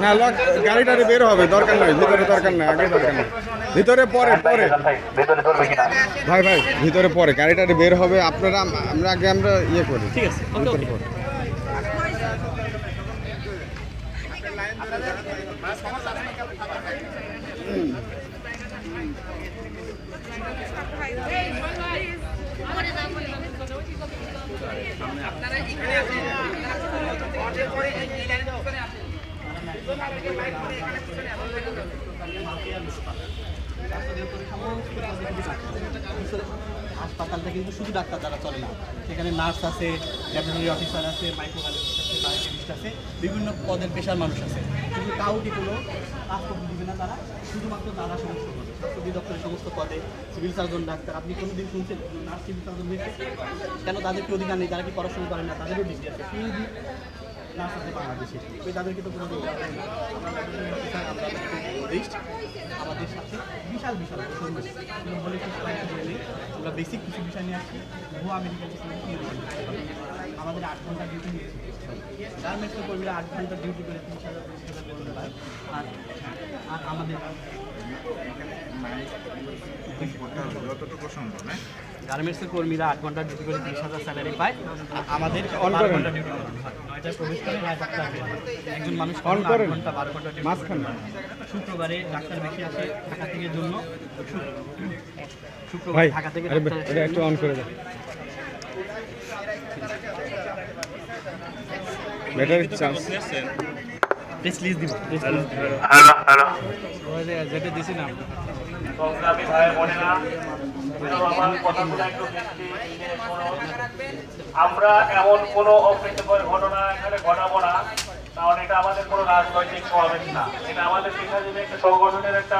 না, লক গাড়িটারে বের হবে, দরকার নাই, ভিতরে দরকার নাই, আগে দরকার নাই। ভিতরে পরে পরে। ভাই ভাই, ভিতরে পরে গাড়িটারে বের হবে, আপনারা, আমরা আগে আমরা ইয়ে করি ঠিক আছে হাসপাতালটা কিন্তু শুধু ডাক্তার দ্বারা চলে না। সেখানে নার্স আছে ল্যাবরেটরি অফিসার আছে মাইক্রোবায়োলজিস্ট আছে বায়োকেমিস্ট আছে বিভিন্ন পদের পেশার মানুষ আছে। কিন্তু কাউকে কোনো কাজ করতে দিবে না তারা। শুধুমাত্র তারা সমস্ত পদে স্বাস্থ্য অধিদপ্তরের সমস্ত পদে সিভিল সার্জন ডাক্তার। আপনি কোনো দিন শুনছেন নার্স সিভিল সার্জন হয়েছে কেন তাদের কি অধিকার নেই? তারা কি পড়াশোনা করেন না, তাদেরও ডিগ্রি আছে। পিএইচডি নার্স আছে বাংলাদেশে। ওই তাদেরকে তো কোনো আমাদের সাথে বিশাল বিশাল বলে শেষ করা যাবে না। আমরা বেসিক কিছু বিষয় নিয়ে আসছি। ভুয়া মেডিকেল আমাদের আট ঘণ্টা ডিউটি নিয়েছি। গার্মেন্টসের কর্মীরা আট ঘণ্টা ডিউটি করে তিরিশ হাজার, পঁচিশ হাজার গার্মেন্টসের কর্মীরা আট ঘণ্টা ডিউটি করে তিরিশ হাজার স্যালারি পায়। আমাদের বারো ঘণ্টা ডিউটি নয়টায় প্রবেশ করে নয় চারটা একজন মানুষ আট ঘণ্টা বারো ঘণ্টা ডিউটি শুক্রবারে ডাক্তার বেশি আসে ঢাকা থেকে জন্য। শুক্রবার ঢাকা থেকে একটু অন করে দাও ব্যাটারি প্রেস দিব। হ্যালো হ্যালো যেটা দিছি না সংগ্রামী ভাই বোনেরা আমার। আমরা এমন কোনো অপ্রীতিকর ঘটনা এখানে ঘটাবো না, কারণ এটা আমাদের কোনো রাজনৈতিক সমাবেশ না এটা আমাদের পেশাজীবী একটা সংগঠনের একটা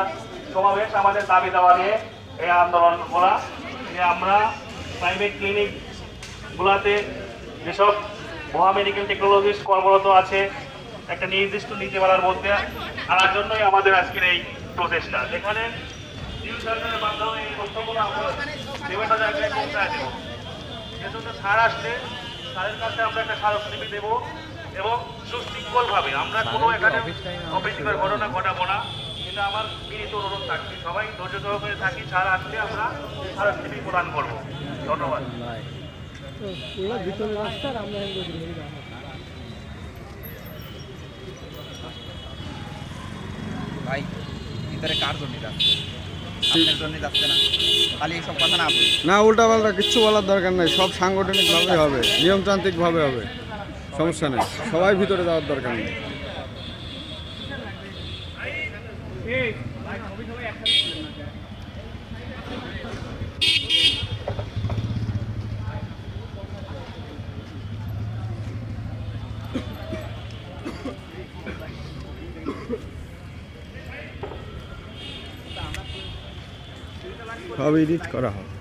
সমাবেশ, আমাদের দাবি দাওয়া নিয়ে এই আন্দোলন করা যে আমরা প্রাইভেট ক্লিনিক গুলাতে যেসব মহা মেডিকেল টেকনোলজিস্ট কর্মরত আছে, একটা নির্দিষ্ট নীতিমালার মধ্যে আনার জন্যই আমাদের আজকের এই প্রচেষ্টা যেখানে জিও মাধ্যমে এই তথ্যগুলো আমরা বিভিন্ন জায়গায় পৌঁছায় দেবো। এজন্য ছাড় আসলে তাদের কাছে আমরা একটা স্মারকলিপি দেব এবং সুশৃঙ্খলভাবে আমরা কোনো এখানে অপ্রীতিকর ঘটনা ঘটাবো না এটা আমার বিনীত অনুরোধ থাকবে। সবাই ধৈর্য সহকারে থাকি ছাড় আসলে আমরা স্মারকলিপি প্রদান করব। ধন্যবাদ। ভাই ভিতরে কার জন্য যাচ্ছে আপনার জন্য যাচ্ছে না। উল্টা পাল্টা কিচ্ছু বলার দরকার নেই। সব সাংগঠনিকভাবে হবে, নিয়মতান্ত্রিকভাবে হবে। সমস্যা নেই। সবাই ভিতরে যাওয়ার দরকার নেই। সব এডিট করা হবে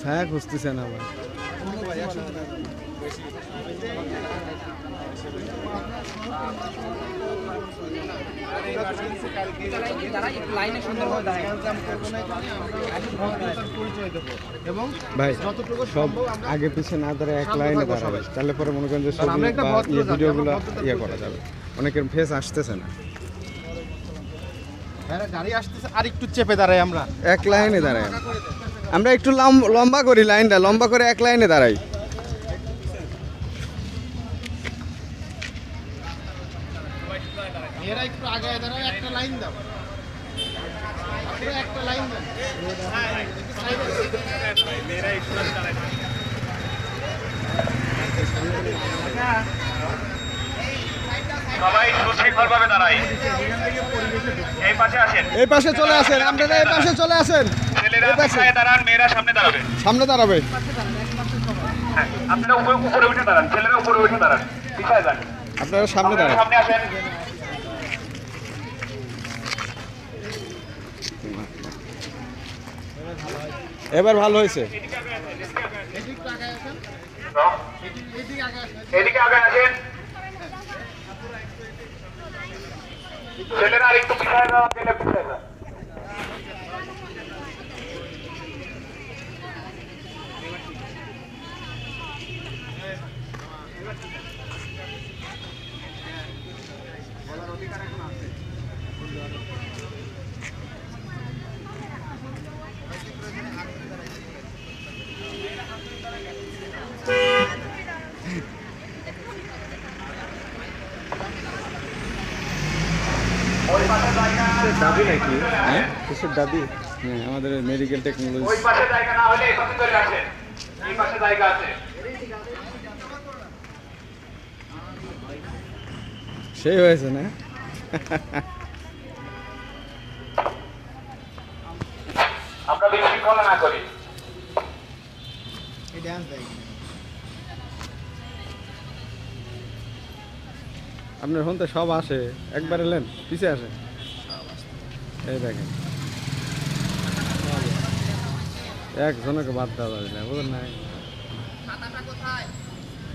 ছায়া খুঁজতেছেন আবার। ভাই সব আগে পিছে না দাঁড়ায় এক লাইনে দাঁড়াবে। তাহলে পরে মনে করেন যে ছবি বা ইয়ে ভিডিওগুলো ইয়ে করা যাবে। অনেকের ফেস আসতেছে না। গাড়ি আসতেছে আর একটু চেপে দাঁড়াই আমরা। এক লাইনে দাঁড়ায়। আমরা একটু লম- লম্বা করি লাইনটা লম্বা করে এক লাইনে দাঁড়াই। এরা একটু আগে দাঁড়ায় একটা লাইন দাও। একটা লাইন দাও। সবাই সুশৃঙ্খলভাবে দাঁড়াই। এই পাশে আসেন। এই পাশে চলে আসেন। আপনারা এই পাশে চলে আসেন। ছেলেরা পাশে। দাঁড়ান মেয়েরা সামনে দাঁড়াবে। সামনে দাঁড়াবে। হ্যাঁ আপনারা উপরে উপরে উঠে দাঁড়ান ছেলেরা উপরে উঠে দাঁড়ান। পিছায় যান। আপনারা সামনে দাঁড়ান। সামনে আসেন। এবার ভালো হয়েছে। ছেলেরা আর একটু পিছায় যাও দাবি নাকি? হ্যাঁ? কিসের দাবি? হ্যাঁ আমাদের মেডিকেল টেকনোলজি ওই পাশে জায়গা না হলে এখানে চলে আসেন এই পাশে জায়গা আছে। সেই হয়েছে না? আপনার ফোন তো সব আসে। একবার এলেন পিছে আসে। এই দেখেন। একজনকে বাদ দেওয়া যাবে না, বুঝলেন না?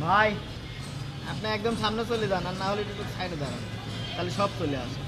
ভাই, আপনি একদম সামনে চলে যান, আর না হলে একটু সাইডে দাঁড়ান। তাহলে সব চলে আসে